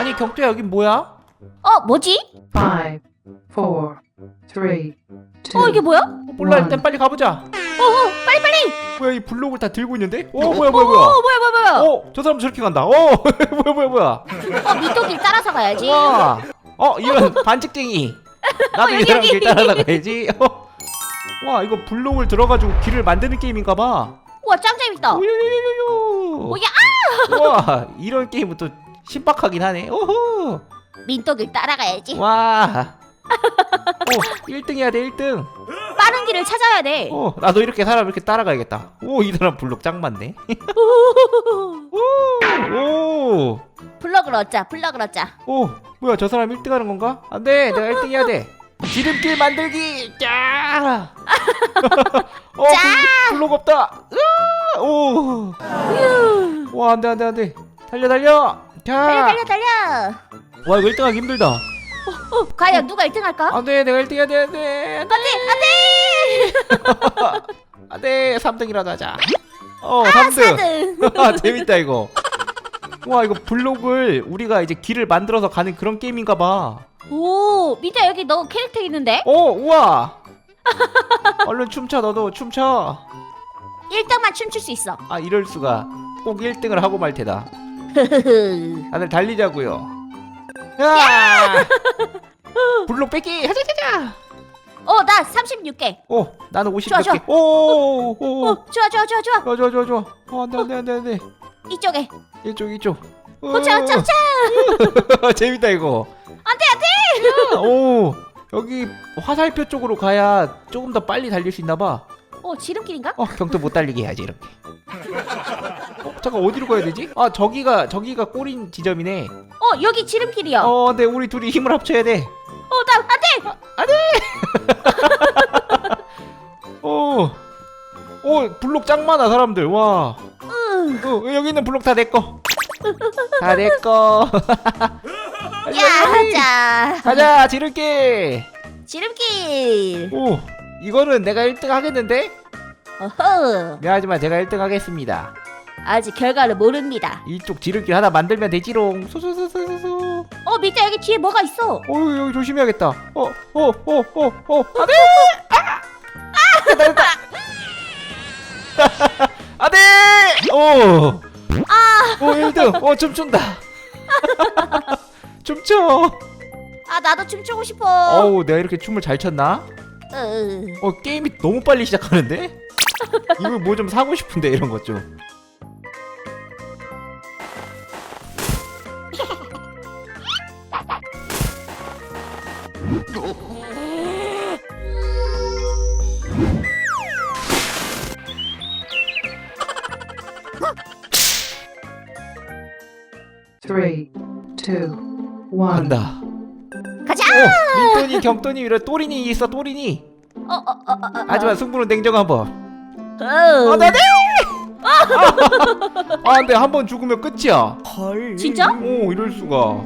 아니 경투야 여긴 뭐야? 어 뭐지? Five, four, three, two, 어 이게 뭐야? 어, 몰라 음. 일단 빨리 가보자 어어 빨리 빨리. 뭐야 이 블록을 다 들고 있는데? 어 뭐야 뭐야 뭐야 어 뭐야 뭐야 뭐야. 어, 저 사람 저렇게 간다. 어, 뭐야, 뭐야, 뭐야. 어 밑도길 따라서 가야지. 와, 어, 이런 반칙쟁이. 나도 이 여기, 사람 길 여기. 따라서 가야지. 어. 와, 이거 블록을 들어가지고 길을 만드는 게임인가 봐. 우와 짱 재밌다. 오요요요요. 오야. 와, 이런 게임은 또 신박하긴 하네. 오호. 민도길 따라가야지. 와. 오, 1등 해야 돼, 1등. 빠른 길을 찾아야 돼. 오, 나도 이렇게 사람 이렇게 따라가야겠다. 오, 이 사람 블록 짱 많네. 오. 블럭을 얻자. 블럭을 얻자. 오 뭐야 저 사람 1등 하는 건가? 안 돼 내가 1등 해야 돼 지름길 만들기 짜 어, 블록 없다 으아! 오. 와 안 돼 안 돼 안 돼 달려 달려 달려 자. 달려 달려. 와 이거 1등 하기 힘들다 어 과연 누가 1등 할까? 안돼 내가 1등 해야 돼 안돼 안돼 안돼. 안돼 3등이라도 하자 어아 3등 4등. 아 재밌다 이거 와 이거 블록을 우리가 이제 길을 만들어서 가는 그런 게임인가 봐오 민자 여기 너 캐릭터 있는데? 오 우와 얼른 춤춰 너도 춤춰 1등만 춤출 수 있어. 아 이럴 수가 꼭 1등을 하고 말 테다 다들 달리자고요 야 블록 뺏기 하자 하자 어 나 36개. 오 나는 50 좋아, 좋아. 몇 개. 오 오 오 어 좋아 좋아 좋아 좋아. 좋아 좋아 좋아 좋아 어 안돼 안돼 안돼 안돼 이쪽에. 이쪽 이쪽 호차 호차 호차. 재밌다 이거 안돼 안돼. 오 여기 화살표 쪽으로 가야 조금 더 빨리 달릴 수 있나 봐 어 지름길인가? 어 경도 못 달리게 해야지 이렇게 어 잠깐 어디로 가야 되지? 아 저기가 저기가 꼬린 지점이네 어 여기 지름길이야. 어, 어 근데 우리 둘이 힘을 합쳐야 돼 나 안돼. 오, 오 블록 짱 많아 사람들 와 으. 어, 여기 있는 블록 다 내꺼 다 내꺼 야 자. 가자 지름길 지름길. 오 이거는 내가 1등 하겠는데? 어허. 미안하지만 제가 1등 하겠습니다 아직 결과를 모릅니다. 이쪽 지름길 하나 만들면 되지롱 수수수수수 어 민자 여기 뒤에 뭐가 있어? 어 여기 조심해야겠다 어 어 어 어 어 안돼 아! 됐다 됐다 안돼 오 아. 오 1등 어 춤춘다 춤춰 아 나도 춤추고 싶어. 어우 내가 이렇게 춤을 잘 췄나? 으. 어 게임이 너무 빨리 시작하는데? 이거 뭐 좀 사고 싶은데 이런 것 좀 three, two, one. 간다 가자. 어 민돈이 경돈이 이런 또린이 있어 또린이 어 어 어 어, 어, 어, 하지만 승부는 냉정한 법 어. 아, 나 돼! 아, 근데 한 번 죽으면 끝이야. 진짜? 오, 이럴 수가.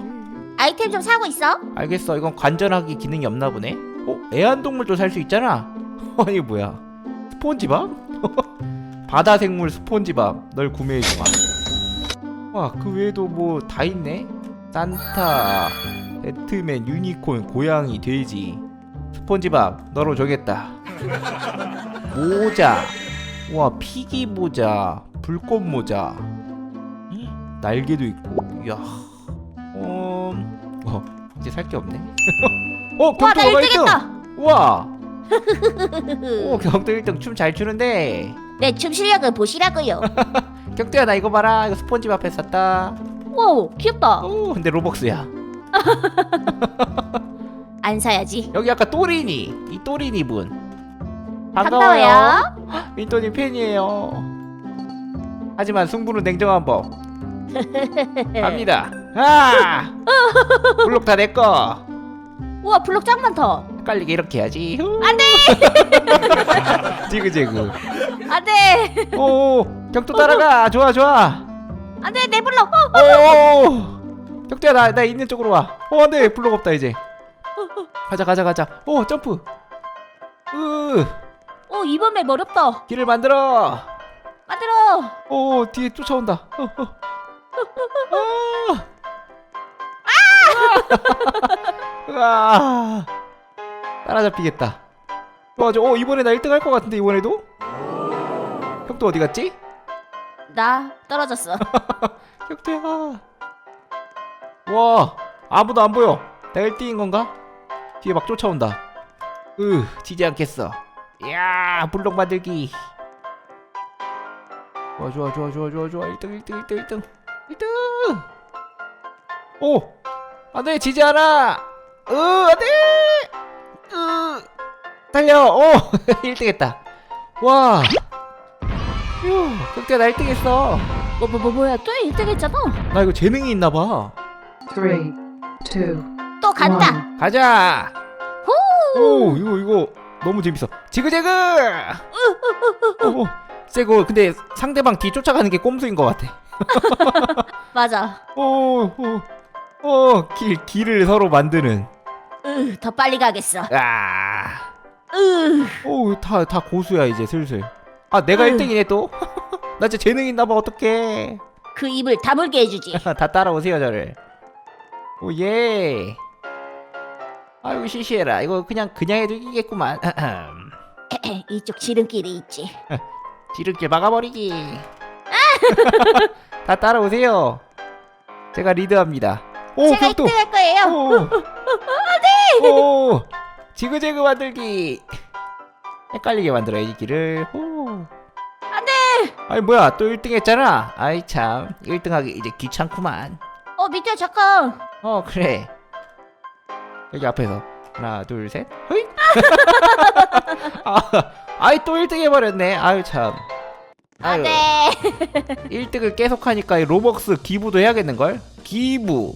아이템 좀 사고 있어. 알겠어. 이건 관전하기 기능이 없나 보네. 어, 애완동물도 살 수 있잖아. 어, 이게 뭐야? 스폰지밥? 바다 생물 스폰지밥. 널 구매해 주마. 와, 그 외에도 뭐 다 있네. 산타, 배트맨, 유니콘, 고양이, 돼지. 스폰지밥, 너로 정했다. 모자. 와, 피기 모자, 불꽃 모자. 날개도 있고. 이야. 어, 어 이제 살 게 없네. 어, 와나 경도가 1등 1등. 했다. 우와. 오, 경도 1등 춤 잘 추는데. 내 춤 실력을 보시라고요. 경도야 나 이거 봐라. 이거 스폰지밥 했었다. 와 귀엽다. 오, 근데 로벅스야. 안 사야지. 여기 아까 또리니. 이 또리니 분. 반가워요. 민토님 팬이에요. 하지만 승부는 냉정한 법. 갑니다. 아! 블록 다 내꺼. 우와 블록 짱 많다. 헷갈리게 이렇게 해야지. 안돼. 지그재그. 안돼. 오, 격도 따라가. 좋아, 좋아. 안돼 내 블록. 어. 오, 격도야 나, 나 있는 쪽으로 와. 어, 안돼. 블록 없다 이제. 가자, 가자, 가자. 오, 점프. 으, 어 이번 맵 어렵다. 길을 만들어. 만들어. 오, 뒤에 쫓아온다. 어, 어. 아, 으아 따라잡히겠다. 맞아. 어 이번에 나 1등 할 것 같은데 이번에도? 혁도 어디 갔지? 나 떨어졌어. 혁도야. 와 아무도 안 보여. 내가 1등인 건가? 뒤에 막 쫓아온다. 으 지지 않겠어. 이야 블록 만들기. 좋아 좋아 좋아 좋아 좋아 좋아. 1등 1등 1등 1등. 1등! 오! 안돼 지지 않아! 으 안돼! 으 달려! 오 1등 했다. 와! 휴 혁도야 나 1등 했어. 뭐, 뭐, 뭐, 뭐야. 또 1등 했잖아. 나 이거 재능이 있나 봐. Three, two, 또 간다. 가자! 후! 오 이거 이거 너무 재밌어. 지그재그! 오 세고 근데 상대방 뒤 쫓아가는 게 꼼수인 것 같아. 맞아. 오 오 오 길 길을 서로 만드는. 으, 더 빨리 가겠어. 아 으, 오다 다 고수야 이제 슬슬 아 내가 으. 1등이네 또 나 진짜 재능 있나 봐 어떡해 그 입을 다물게 해주지. 다 따라오세요 저를 오예 아이고 시시해라 이거 그냥 그냥 해도 이기겠구만 이쪽 지름길이 있지. 지름길 막아버리기. 다 따라오세요. 제가 리드합니다. 오, 제가 벽도. 1등 할 거예요. 오. 오, 지그재그 만들기. 헷갈리게 만들어야지 길을. 오. 안돼. 아니 뭐야 또 1등 했잖아. 아이 참 1등 하기 이제 귀찮구만. 어, 밑에 잠깐. 어 그래. 여기 앞에서 하나 둘 셋. 허이. 아, 아이 또 1등 해버렸네. 아유 참. 아유. 안돼. 1등을 계속 하니까 이 로벅스 기부도 해야겠는걸? 기부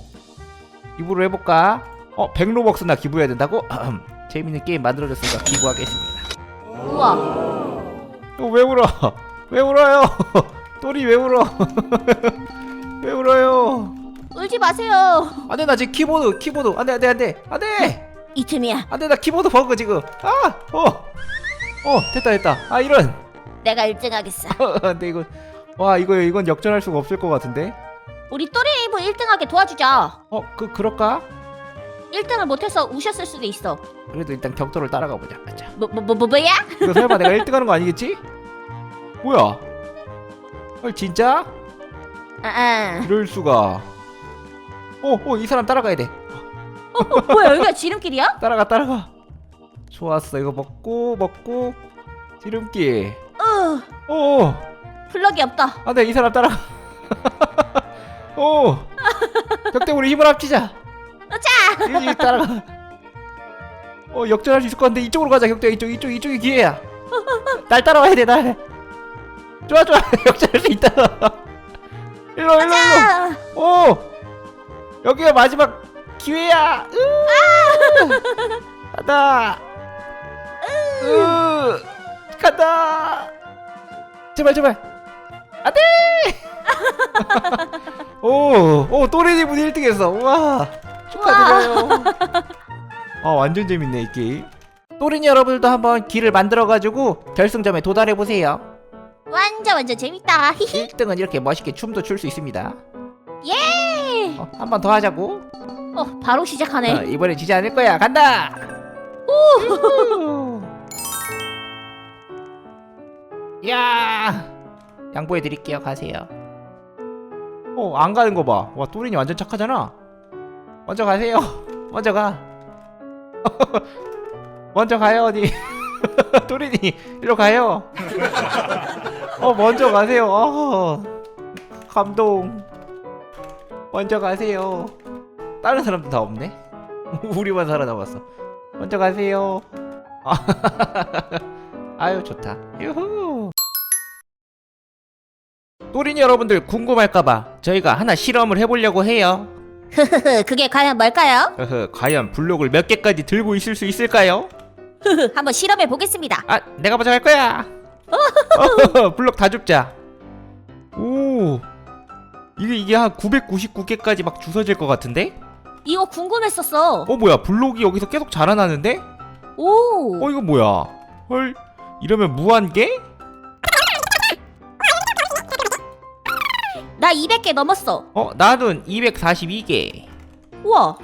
기부를 해볼까? 어 100로벅스나 기부해야 된다고? 재밌는 게임 만들어졌으니까 기부하겠습니다 우와. 어, 왜 울어? 왜 울어요? 또리 왜 울어? 왜 울어요? 울지 마세요. 안돼 나 지금 키보드 키보드 안돼 안돼 안돼 안돼 이 틈이야. 안돼 나 키보드 버그 지금 아! 어! 어 됐다 됐다 아 이런 내가 1등 하겠어. 안돼 이거 와 이거 이건 역전할 수가 없을 것 같은데 우리 또리이브 1등하게 도와주자. 어 그 그럴까? 1등을 못해서 우셨을 수도 있어. 그래도 일단 격돌을 따라가 보자 가자 뭐, 뭐, 뭐, 뭐, 뭐야? 이거 설마 내가 1등 하는 거 아니겠지? 뭐야? 헐 진짜? 아, 아. 이럴 수가 어어 이 사람 따라가야 돼 어, 어, 뭐야, 여기가 지름길이야? 따라가 따라가 좋았어 이거 먹고 먹고 지름길 어, 오 플럭이 없다. 안돼 이 사람 따라가 오 우리 힘을 합치자 자, 이, 이 따라가. 어 역전할 수 있을 것 같은데 이쪽으로 가자 격대 이쪽 이쪽 이쪽이 기회야. 날 따라와야 돼 날. 좋아 좋아. 역전할 수 있다. 일로 일로 일로 자. 오! 여기가 마지막 기회야. 으! 간다. 으! 간다. 제발 제발. 안돼! 오 오 또래니 분 1등 했어 우와 축하드려요. 아 완전 재밌네 이 게임. 또린이 여러분들도 한번 길을 만들어가지고 결승점에 도달해보세요. 완전 완전 재밌다. 히히. 1등은 이렇게 멋있게 춤도 출 수 있습니다. 예. 어, 한 번 더 하자고. 어, 바로 어, 시작하네. 이번에 지지 않을 거야. 간다! 오 야! 양보해 드릴게요. 가세요. 어 안 가는 거 봐 와 또린이 완전 착하잖아 먼저 가세요. 먼저 가. 먼저 가요 어디? 또린이 일로 가요. 어 먼저 가세요. 어 감동. 먼저 가세요. 다른 사람도 다 없네. 우리만 살아남았어. 먼저 가세요. 아, 아유 좋다. 유후. 또린이 여러분들 궁금할까봐 저희가 하나 실험을 해보려고 해요 그게 과연 뭘까요? 허허, 과연 블록을 몇 개까지 들고 있을 수 있을까요? 한번 실험해 보겠습니다. 아 내가 먼저 갈 거야 어허허, 블록 다 줍자 오 이게 이게 한 999개까지 막 주워질 것 같은데? 이거 궁금했었어. 어 뭐야 블록이 여기서 계속 자라나는데? 오. 어 이거 뭐야 헐 이러면 무한개? 나 200개 넘었어. 어 나는 242개 우와.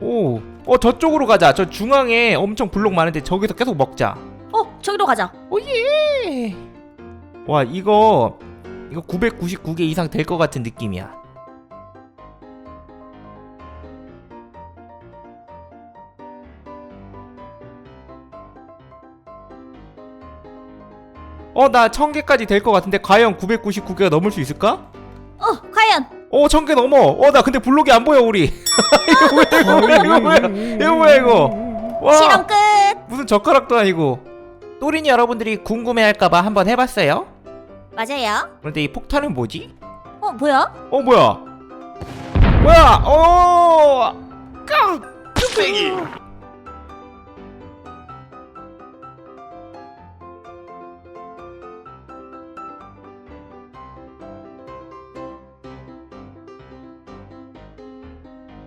오, 어 저쪽으로 가자. 저 중앙에 엄청 블록 많은데 저기서 계속 먹자. 어 저기로 가자. 오예. 와 이거 이거 999개 이상 될 것 같은 느낌이야. 어, 나 1000개까지 될 것 같은데 과연 999개가 넘을 수 있을까? 어 과연 어, 1000개 넘어. 어, 나 근데 블록이 안 보여, 우리. 이거 뭐야, 이거 뭐야, 이거 뭐야. 이거 뭐야, 이거. 와. 실험 끝. 무슨 젓가락도 아니고 또린이 여러분들이 궁금해할까봐 한번 해봤어요 맞아요. 그런데 이 폭탄은 뭐지? 어 뭐야? 어 뭐야 뭐야 어 깡! 뚝배기